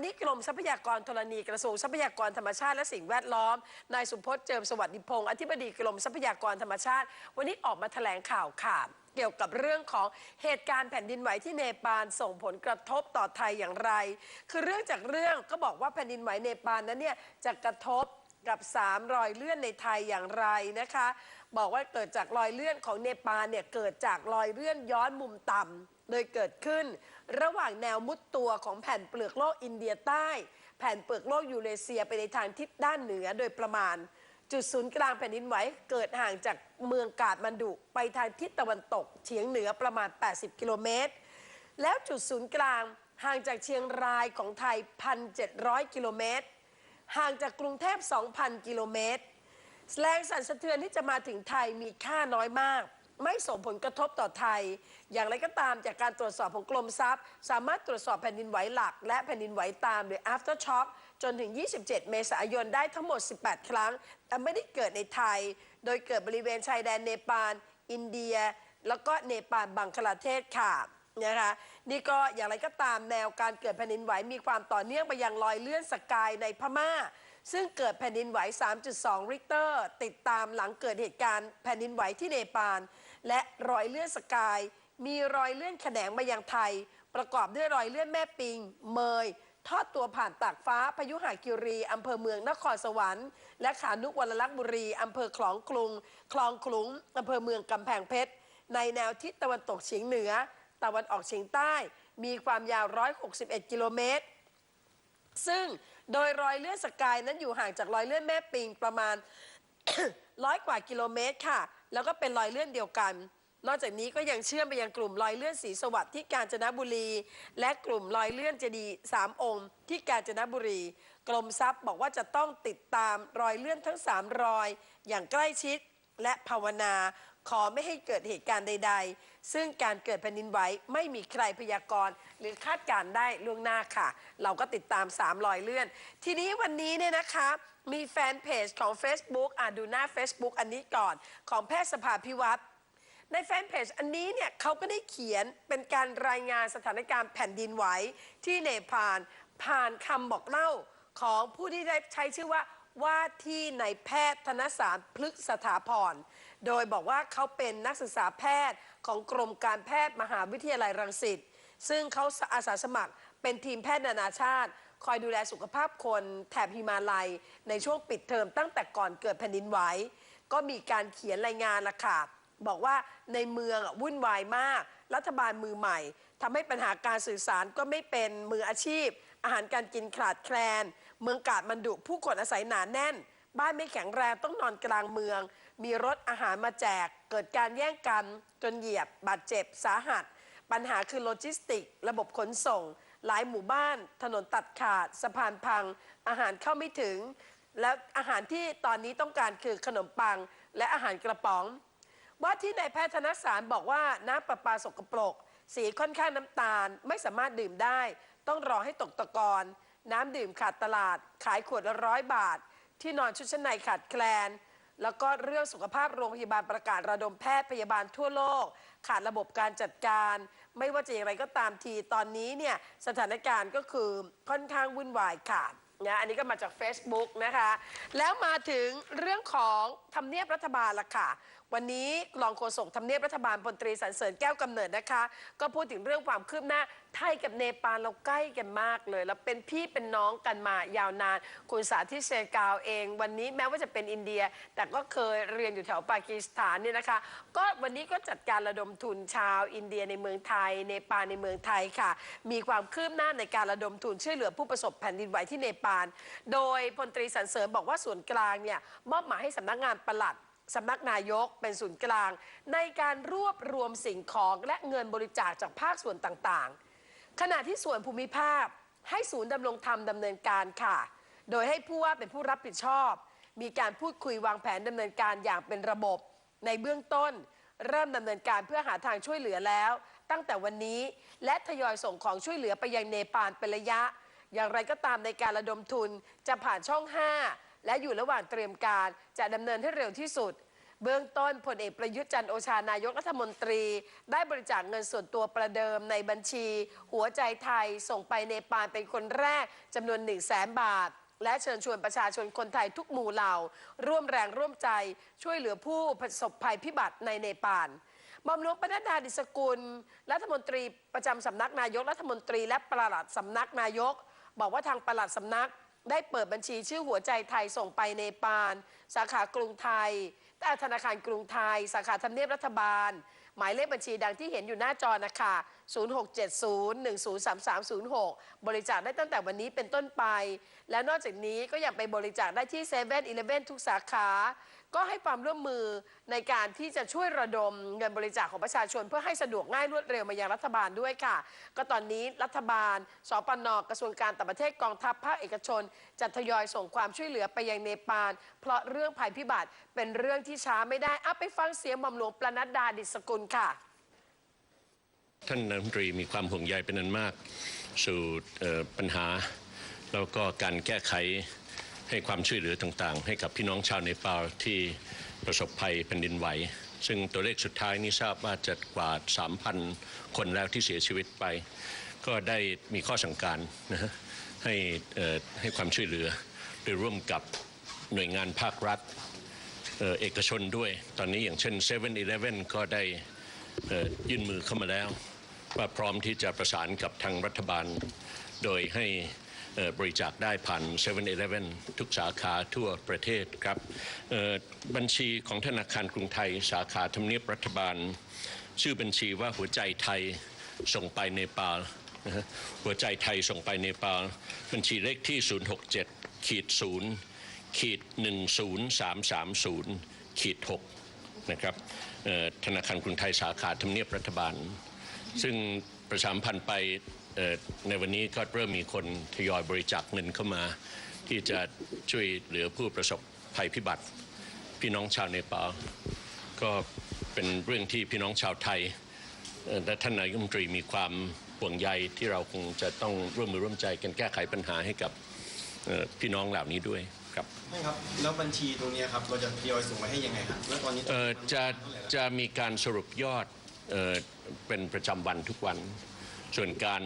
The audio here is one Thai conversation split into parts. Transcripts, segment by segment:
วันนี้กรมทรัพยากรธรณีกระทรวงทรัพยากรธรรมชาติและสิ่งแวดล้อมนายสุพจน์เจิมสวัสดิพงศ์อธิบดีกรมทรัพยากรธรรมชาติ วันนี้ออกมาแถลงข่าวค่ะเกี่ยวกับเรื่องของเหตุการณ์แผ่นดินไหวที่เนปาลส่งผลกระทบต่อไทยอย่างไร คือเรื่องจากเรื่องก็บอกว่าแผ่นดินไหวเนปาลนั้นเนี่ยจะกระทบกับ3รอยเลื่อนในไทยอย่างไรนะคะ บอกว่าเกิดจากรอยเลื่อนของเนปาลเนี่ยเกิดจากรอยเลื่อนย้อนมุมต่ำ โดยเกิดขึ้น ระหว่างแนวมุดตัวของแผ่นเปลือกโลกอินเดียใต้ แผ่นเปลือกโลกยูเรเซียไปในทางทิศด้านเหนือโดยประมาณ จุดศูนย์กลางแผ่นดินไหวเกิดห่างจากเมืองกาดมันดุไปทางทิศตะวันตกเฉียงเหนือประมาณ 80 กิโลเมตร แล้วจุดศูนย์กลางห่างจากเชียงรายของไทย 1,700 กิโลเมตร ห่างจากกรุงเทพ 2,000 กิโลเมตร แรงสั่นสะเทือนที่จะมาถึงไทยมีค่าน้อยมาก ไม่ส่งผลกระทบต่อไทย อย่างไรก็ตามจากการตรวจสอบของกรมทรัพย์ สามารถตรวจสอบแผ่นดินไหวหลัก และแผ่นดินไหวตามหรือ after shock จนถึง 27 เมษายนได้ทั้งหมด 18 ครั้ง แต่ไม่ได้เกิดในไทย โดยเกิดบริเวณชายแดนเนปาล อินเดีย แล้วก็เนปาลบังคลาเทศค่ะนะคะนี่ก็อย่างไรก็ตามแนวการเกิดแผ่นดินไหวมีความต่อเนื่องไปยังรอยเลื่อนสกายในพม่า ซึ่งเกิดแผ่นดินไหว 3.2 ริกเตอร์ ติดตามหลังเกิดเหตุการณ์แผ่นดินไหวที่เนปาล และรอยเลื่อนสกาย มีรอยเลื่อนแขนงมายังไทย ประกอบด้วยรอยเลื่อนแม่ปิง เมย ทอดตัวผ่านตากฟ้าพายุหากิรีอำเภอเมืองนครสวรรค์ และขานุกวรลักษ์บุรีอำเภอคลองกรุง คลองขลุงอำเภอเมืองกำแพงเพชร ในแนวทิศตะวันตกเฉียงเหนือ ตะวันออกเฉียงใต้ มีความยาว 161 กิโลเมตร ซึ่งโดยรอยเลื่อนสกายนั้นอยู่ห่างจากรอยเลื่อนแม่ปิงประมาณร้อยกว่ากิโลเมตรค่ะ แล้วก็เป็นรอยเลื่อนเดียวกัน นอกจากนี้ก็ยังเชื่อมไปยังกลุ่มรอยเลื่อนสีสวัสดิ์ที่กาญจนบุรี และกลุ่มรอยเลื่อนเจดีสามองค์ ที่กาญจนบุรี กรมทรัพย์บอกว่าจะต้องติดตามรอยเลื่อนทั้ง 3 รอย อย่างใกล้ชิดและภาวนา ขอไม่ให้เกิดเหตุการณ์ใด ๆ ซึ่งการเกิดแผ่นดินไหวไม่มีใครพยากรณ์ หรือคาดการได้ล่วงหน้าค่ะ เราก็ติดตาม3รอยเลื่อน ทีนี้วันนี้เนี่ยนะคะมีแฟนเพจของ Facebook อะดูหน้า Facebook อันนี้ก่อนของแพทย์สภาพิวัตรในแฟนเพจอันนี้เนี่ยเขาก็ได้เขียนเป็นการรายงานสถานการณ์แผ่นดินไหวที่เนปาลผ่านคำบอกเล่าของผู้ที่ได้ใช้ชื่อว่าว่าที่นายแพทย์ธนสารพฤกษสถาพร โดยบอกว่าเขาเป็นนักศึกษาแพทย์ของกรมการแพทย์มหาวิทยาลัยรังสิต ซึ่งเขาอาสาสมัครเป็นทีมแพทย์นานาชาติ คอยดูแลสุขภาพคนแถบฮิมาลัย ในช่วงปิดเทอมตั้งแต่ก่อนเกิดแผ่นดินไหว ก็มีการเขียนรายงานละค่ะบอกว่าในเมืองวุ่นวายมาก รัฐบาลมือใหม่ทำให้ปัญหาการสื่อสารก็ไม่เป็นมืออาชีพ อาหารการกินขาดแคลน เมืองกาดมันดุผู้คนอาศัยหนาแน่น บ้านไม่แข็งแรงต้องนอนกลางเมือง มีรถอาหารมาแจก เกิดการแย่งกันจนเหยียบบาดเจ็บสาหัส ปัญหาคือโลจิสติก ระบบขนส่ง หลายหมู่บ้าน ถนนตัดขาด สะพานพัง อาหารเข้าไม่ถึง แล้วอาหารที่ตอนนี้ต้องการคือขนมปัง และอาหารกระป๋อง ว่าที่นายแพทย์ธนสารบอกว่าน้ำประปาสกปรก สีค่อนข้างน้ำตาลไม่สามารถดื่มได้ ต้องรอให้ตกตะกอนน้ำดื่มขาดตลาด ขายขวดละร้อยบาท ที่นอนชุดชั้นในขาดแคลน แล้วก็เรื่องสุขภาพโรงพยาบาลประกาศระดมแพทย์พยาบาลทั่วโลก ขาดระบบการจัดการ ไม่ว่าจะอย่างไรก็ตามทีตอนนี้เนี่ยสถานการณ์ก็คือค่อนข้างวุ่นวายขาด นะอันนี้ก็มาจาก Facebook นะคะ แล้วมาถึงเรื่องของทำเนียบรัฐบาลละค่ะ วันนี้รองโฆษกทำเนียบรัฐบาลพลตรีสรรเสริญแก้วกำเนิดนะคะ ก็พูดถึงเรื่องความคืบหน้าไทยกับเนปาลเราใกล้กันมากเลยแล้วเป็นพี่เป็นน้องกันมายาวนาน คุณสาธิตเชกาวเอง วันนี้แม้ว่าจะเป็นอินเดีย แต่ก็เคยเรียนอยู่แถวปากีสถานเนี่ยนะคะ ก็วันนี้ก็จัดการระดมทุนชาวอินเดียในเมืองไทย เนปาลในเมืองไทยค่ะ มีความคืบหน้าในการระดมทุนช่วยเหลือผู้ประสบแผ่นดินไหวที่เนปาลโดยพลตรีสรรเสริญบอกว่าส่วนกลางเนี่ยมอบหมายให้สำนักงานปลัดสำนักนายกเป็นศูนย์กลาง ในการรวบรวมสิ่งของและเงินบริจาคจากภาคส่วนต่างๆ ขณะที่ส่วนภูมิภาคให้ศูนย์ดำรงธรรมดำเนินการค่ะ โดยให้ผู้ว่าเป็นผู้รับผิดชอบ มีการพูดคุยวางแผนดำเนินการอย่างเป็นระบบ ในเบื้องต้น เริ่มดำเนินการเพื่อหาทางช่วยเหลือแล้ว ตั้งแต่วันนี้และทยอยส่งของช่วยเหลือไปยังเนปาลเป็นระยะ อย่างไรก็ตามในการระดมทุนจะผ่านช่อง 5 และอยู่ระหว่างเตรียมการจะดำเนินให้เร็วที่สุด เบื้องต้นพลเอกประยุทธ์จันโอชานายกรัฐมนตรี ได้บริจาคเงินส่วนตัวประเดิมในบัญชี หัวใจไทยส่งไปเนปาลเป็นคนแรกจำนวน1 0 0 0 0แสนบาทและเชิญชวนประชาชนคนไทยทุกหมู่เหล่า ร่วมแรงร่วมใจ ช่วยเหลือผู้ประสบภัยพิบัติในเนปาลมอมหลวงปนัดดาดิสกุล รัฐมนตรีประจำสำนักนายกรัฐมนตรีและประหลัดสำนักนายก บอกว่าทางปลัดสำนักได้เปิดบัญชีชื่อหัวใจไทยส่งไปเนปาลสาขากรุงไทยแต่ธนาคารกรุงไทย สาขาทำเนียบรัฐบาล หมายเลขบัญชีดังที่เห็นอยู่หน้าจอนะคะ 0670103306 บริจาคได้ตั้งแต่วันนี้เป็นต้นไป และนอกจากนี้ก็ยังไปบริจาคได้ที่7 e เ e ่ e อทุกสาขา ก็ให้ความร่วมมือในการที่จะช่วยระดมเงินบริจาคของประชาชน เพื่อให้สะดวกง่ายรวดเร็วมายังรัฐบาลด้วยค่ะ ก็ตอนนี้รัฐบาล สปนกระทรวงการต่างประเทศกองทัพภาคเอกชนจะทยอยส่งความช่วยเหลือไปยังเนปาลเพราะเรื่องภัยพิบัติเป็นเรื่องที่ช้าไม่ได้อัไปฟังเสียงหม่อมหลวงประนัดดาดิสกุลค่ะ ท่านนายกรัฐมนตรีมีความห่วงใยเป็นอันมาก สู่เอ่อปัญหา แล้วก็การแก้ไข ให้ความช่วยเหลือต่างๆ ให้กับพี่น้องชาวเนปาลที่ประสบภัยแผ่นดินไหว ซึ่งตัวเลขสุดท้ายนี้ทราบว่าจะกว่า3,000 คนแล้วที่เสียชีวิตไป ก็ได้มีข้อสั่งการนะฮะให้ให้ความช่วยเหลือโดยร่วมกับหน่วยงานภาครัฐเอกชนด้วย ตอนนี้อย่างเช่น7 e เ e ่ e ก็ได้เอ่อยื่นมือเข้ามาแล้ว ว่าพร้อมที่จะประสานกับทางรัฐบาล โดยให้ บริจาคได้ผ่าน7 e เ e ่ e ทุกสาขาทั่วประเทศครับบัญชีของธนาคารกรุงไทย สาขาทำเนียบรัฐบาล ชื่อบัญชีว่าหัวใจไทยส่งไปเนปาลหัวใจไทยส่งไปเนปาลบัญชีเลขที่ 067ขีด0ขีด10330ขีด6นะครับธนาคารกรุงไทยสาขาทำเนียบรัฐบาล ซึ่งประชาสัมพันธ์ไป ในวันนี้ก็เริ่มมีคนทยอยบริจาคเงินเข้ามา ที่จะช่วยเหลือผู้ประสบภัยพิบัติ พี่น้องชาวเนปาลก็เป็นเรื่องที่พี่น้องชาวไทยเอ่อและท่านนายกรัฐมนตรีมีความห่วงใยที่เราคงจะต้องร่วมมือร่วมใจกันแก้ไขปัญหาให้กับเอ่อพี่น้องเหล่านี้ด้วยครับใช่ครับ แล้วบัญชีตรงเนี้ยครับ เราจะทยอยส่งไปให้ยังไงครับแล้วตอนนี้เอ่อจะเท่าไหร่แล้วจะมีการสรุปยอดเอ่อเป็นประจำวันทุกวัน ส่วนการ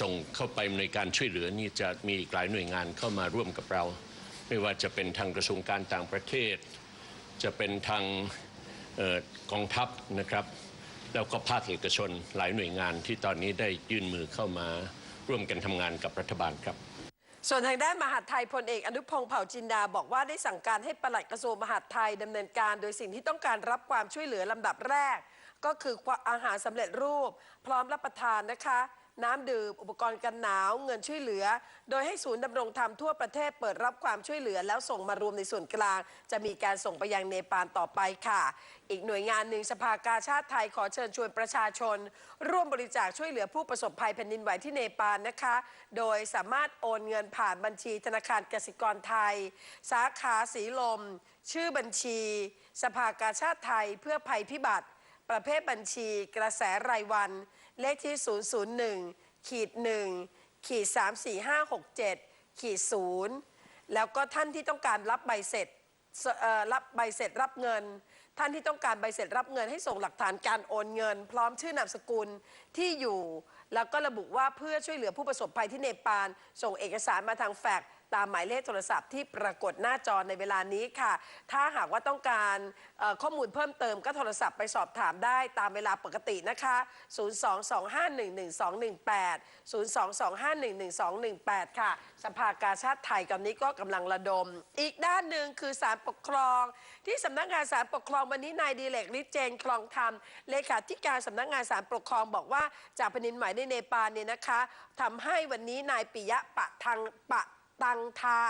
ส่งเข้าไปในการช่วยเหลือนี่จะมีอีกหลายหน่วยงานเข้ามาร่วมกับเรา ไม่ว่าจะเป็นทางกระทรวงการต่างประเทศ จะเป็นทางออกองทัพนะครับ แล้วก็ภาคเอกชนหลายหน่วยงานที่ตอนนี้ได้ยื่นมือเข้ามาร่วมกันทำงานกับรัฐบาลครับส่วนทางด้านมหาดไทยพลเอกอนุพงศ์เผ่าจินดาบอกว่าได้สั่งการให้ปลัดกระทรวงมหาดไทยดำเนินการ โดยสิ่งที่ต้องการรับความช่วยเหลือลำดับแรก ก็คืออาหารสำเร็จรูป พร้อมรับประทานนะคะ น้ำดื่ม อุปกรณ์กันหนาว เงินช่วยเหลือ โดยให้ศูนย์ดำรงธรรมทั่วประเทศเปิดรับความช่วยเหลือ แล้วส่งมารวมในส่วนกลาง จะมีการส่งไปยังเนปาลต่อไปค่ะ อีกหน่วยงานหนึ่งสภากาชาติไทยขอเชิญชวนประชาชน ร่วมบริจาคช่วยเหลือผู้ประสบภัยแผ่นดินไหวที่เนปาลนะคะ โดยสามารถโอนเงินผ่านบัญชีธนาคารกสิกรไทย สาขาสีลม ชื่อบัญชี สภากาชาติไทยเพื่อภัยพิบัติ ประเภทบัญชีกระแสรายวัน เลขที่ 001ขีด1ขีด34567ขีด0แล้วก็ท่านที่ต้องการรับใบเสร็จรับใบเสร็จรับเงิน ท่านที่ต้องการใบเสร็จรับเงินให้ส่งหลักฐานการโอนเงิน พร้อมชื่อนามสกุลที่อยู่ แล้วก็ระบุว่าเพื่อช่วยเหลือผู้ประสบภัยที่เนปาลส่งเอกสารมาทางแฟกซ์ ตามหมายเลขโทรศัพท์ที่ปรากฏหน้าจอในเวลานี้ค่ะ ถ้าหากว่าต้องการข้อมูลเพิ่มเติมก็โทรศัพท์ไปสอบถามได้ตามเวลาปกตินะคะ 022511218 022511218 ค่ะ สภากาชาติไทยตอนนี้ก็กำลังระดม อีกด้านหนึ่งคือศาลปกครอง ที่สำนักงานศาลปกครองวันนี้นายดีเลกฤทธิ์เจนคลองธรรมเลขาธิการสำนักงานศาลปกครองบอกว่าจากแผ่นดินไหวในเนปาลเนี่ยนะคะทำให้วันนี้นายปิยะปะทังปะ ตังทา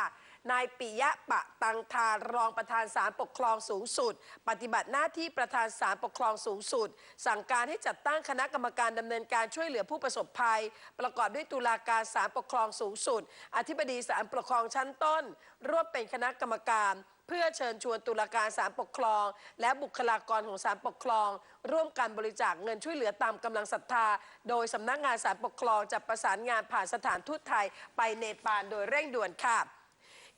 นายปิยะปะตังทารองประธานศาลปกครองสูงสุด ปฏิบัติหน้าที่ประธานศาลปกครองสูงสุด สั่งการให้จัดตั้งคณะกรรมการดำเนินการช่วยเหลือผู้ประสบภัย ประกอบด้วยตุลาการศาลปกครองสูงสุด อธิบดีศาลปกครองชั้นต้น ร่วมเป็นคณะกรรมการ เพื่อเชิญชวนตุลาการศาลปกครอง และบุคลากรของศาลปกครอง ร่วมกันบริจาคเงินช่วยเหลือตามกำลังศรัทธา โดยสำนักงานศาลปกครองจะประสานงานผ่านสถานทูตไทยไปเนปาลโดยเร่งด่วนค่ะ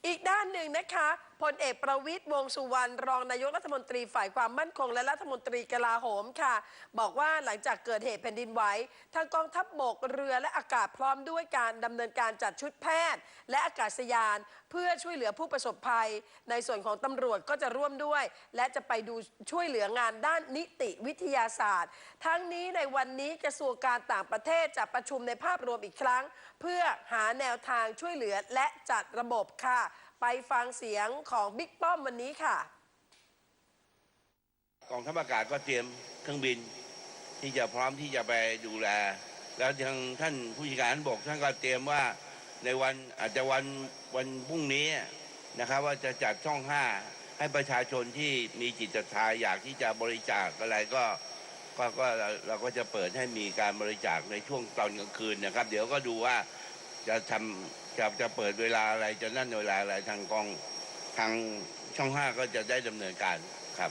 อีกด้านหนึ่งนะคะพลเอกประวิตยวงสุวรรณรองนายกรัฐมนตรีฝ่ายความมั่นคง และรัฐมนตรีกลาโหมค่ะ บอกว่าหลังจากเกิดเหตุแผ่นดินไหวทางกองทัพบบกเรือและอากาศพร้อมด้วยการดำเนินการจัดชุดแพทย์ และอากาศยาน เพื่อช่วยเหลือผู้ประสบภัย ในส่วนของตำรวจก็จะร่วมด้วย และจะไปดูช่วยเหลืองานด้านนิติวิทยาศาสตร์ ทั้งนี้ในวันนี้กระทรวงการต่างประเทศจะประชุมในภาพรวมอีกครั้ง เพื่อหาแนวทางช่วยเหลือและจัดระบบค่ะ ไปฟังเสียงของบิ๊กป้อมวันนี้ค่ะ กองทัพอากาศก็เตรียมเครื่องบิน ที่จะพร้อมที่จะไปดูแล แล้วทางท่านผู้จัดการบกท่านก็เตรียมว่าในวันอาจจะวันวันพรุ่งนี้นะครับ ว่าจะจัดช่องห้าให้ประชาชนที่มีจิตศรัทธาอยากที่จะบริจาคอะไรก็ก็ก็เราเราก็จะเปิดให้มีการบริจาคในช่วงตอนกลางคืนนะครับ เดี๋ยวก็ดูว่าจะทำ จะจะเปิดเวลาอะไรจะนั่นเวลาอะไรทางกองทางช่องห้าก็จะได้ดำเนินการครับ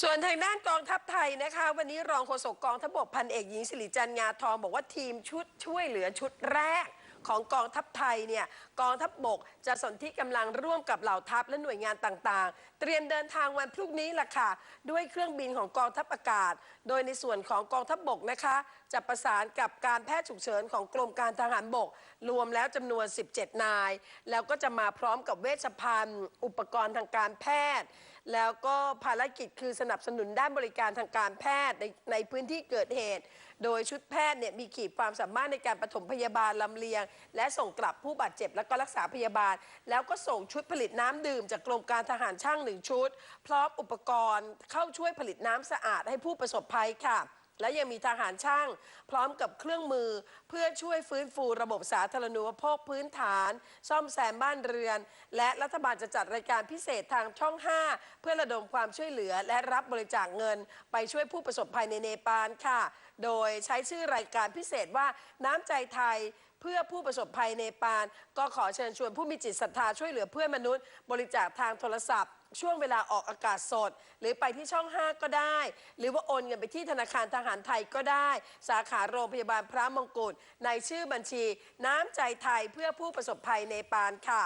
ส่วนทางด้านกองทัพไทยนะคะ วันนี้รองโฆษกกองทัพบกพันเอกหญิงสิริจันงาทองบอกว่าทีมชุดช่วยเหลือชุดแรก ของกองทัพไทยเนี่ยกองทัพบกจะสนที่กำลังร่วมกับเหล่าทัพและหน่วยงานต่างๆ เตรียมเดินทางวันพรุ่งนี้ล่ะค่ะ ด้วยเครื่องบินของกองทัพอากาศ โดยในส่วนของกองทัพบกนะคะ จะประสานกับการแพทย์ฉุกเฉินของกรมการทหารบก รวมแล้วจำนวน 17 นาย แล้วก็จะมาพร้อมกับเวชภัณฑ์ อุปกรณ์ทางการแพทย์ แล้วก็ภารกิจคือสนับสนุนด้านบริการทางการแพทย์ในในพื้นที่เกิดเหตุ โดยชุดแพทย์เนี่ยมีขีดความสามารถในการปฐมพยาบาลลำเลียง และส่งกลับผู้บาดเจ็บและก็รักษาพยาบาล แล้วก็ส่งชุดผลิตน้ำดื่ม จากกรมการทหารช่างหนึ่งชุด พร้อมอุปกรณ์เข้าช่วยผลิตน้ำสะอาดให้ผู้ประสบภัยค่ะ และยังมีทหารช่างพร้อมกับเครื่องมือ เพื่อช่วยฟื้นฟูระบบสาธารณูปโภคพื้นฐาน ซ่อมแซมบ้านเรือน และรัฐบาลจะจัดรายการพิเศษทางช่อง 5 เพื่อระดมความช่วยเหลือและรับบริจาคเงิน ไปช่วยผู้ประสบภัยในเนปาลค่ะ โดยใช้ชื่อรายการพิเศษว่าน้ำใจไทยเพื่อผู้ประสบภัยเนปาลก็ขอเชิญชวนผู้มีจิตศรัทธาช่วยเหลือเพื่อนมนุษย์ บริจาคทางโทรศัพท์ ช่วงเวลาออกอากาศสด หรือไปที่ช่อง 5 ก็ได้ หรือว่าโอนเงินไปที่ธนาคารทหารไทยก็ได้ สาขาโรงพยาบาลพระมงกุฎในชื่อบัญชี น้ำใจไทยเพื่อผู้ประสบภัยในปานค่ะ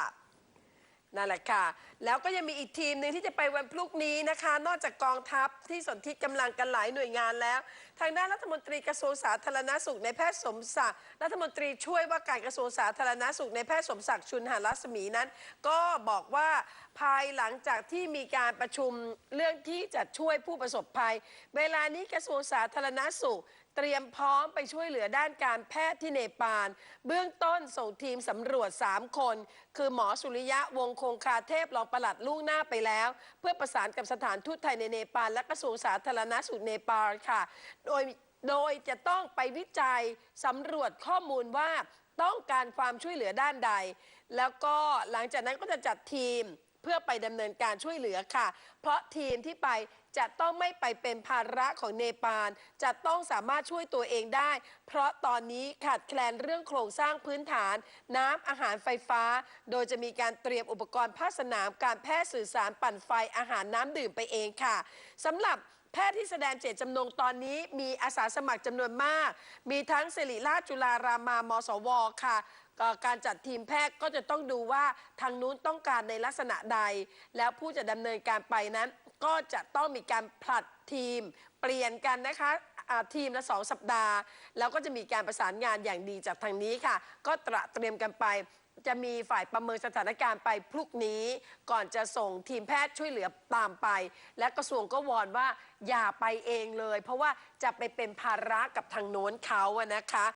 นั่นแหละค่ะ แล้วก็ยังมีอีกทีมหนึ่งที่จะไปวันพรุ่งนี้นะคะ นอกจากกองทัพที่สนที่กำลังกันหลายหน่วยงานแล้วทางด้านรัฐมนตรีกระทรวงสาธารณสุขในแพทย์สมศักดิ์รัฐมนตรีช่วยว่าการกระทรวงสาธารณสุขในแพทย์สมศักดิ์ชุนหารัศมีนั้น ก็บอกว่าภายหลังจากที่มีการประชุมเรื่องที่จะช่วยผู้ประสบภัย เวลานี้กระทรวงสาธารณสุขเตรียมพร้อมไปช่วยเหลือด้านการแพทย์ที่เนปาล เบื้องต้นส่งทีมสำรวจ 3 คน คือหมอสุริยะวงคงคาเทพรองปลัดลูกหน้าไปแล้ว เพื่อประสานกับสถานทูตไทยในเนปาลและกระทรวงสาธารณสุขเนปาลค่ะโดยโดยจะต้องไปวิจัยสำรวจข้อมูลว่าต้องการความช่วยเหลือด้านใด แล้วก็หลังจากนั้นก็จะจัดทีมเพื่อไปดำเนินการช่วยเหลือค่ะ เพราะทีมที่ไปจะต้องไม่ไปเป็นภาระของเนปาล จะต้องสามารถช่วยตัวเองได้ เพราะตอนนี้ขาดแคลนเรื่องโครงสร้างพื้นฐาน น้ำอาหารไฟฟ้า โดยจะมีการเตรียมอุปกรณ์ภาคสนาม การแพทย์สื่อสารปั่นไฟอาหารน้ำดื่มไปเองค่ะสำหรับ แพทย์ที่แสดงเจตจำนงตอนนี้มีอาสาสมัครจำนวนมาก มีทั้งศิริราชจุฬารามามสวค่ะกการจัดทีมแพทย์ก็จะต้องดูว่าทางนู้นต้องการในลักษณะใด แล้วผู้จะดำเนินการไปนั้น ก็จะต้องมีการผลัดทีม เปลี่ยนกันนะคะทีมละสองสัปดาห์ แล้วก็จะมีการประสานงานอย่างดีจากทางนี้ค่ะ ก็ตระเตรียมกันไป จะมีฝ่ายประเมินสถานการณ์ไปพรุ่งนี้ ก่อนจะส่งทีมแพทย์ช่วยเหลือตามไป และกระทรวงก็วอนว่าอย่าไปเองเลย เพราะว่าจะไปเป็นภาระกับทางโน้นเขาอะนะคะ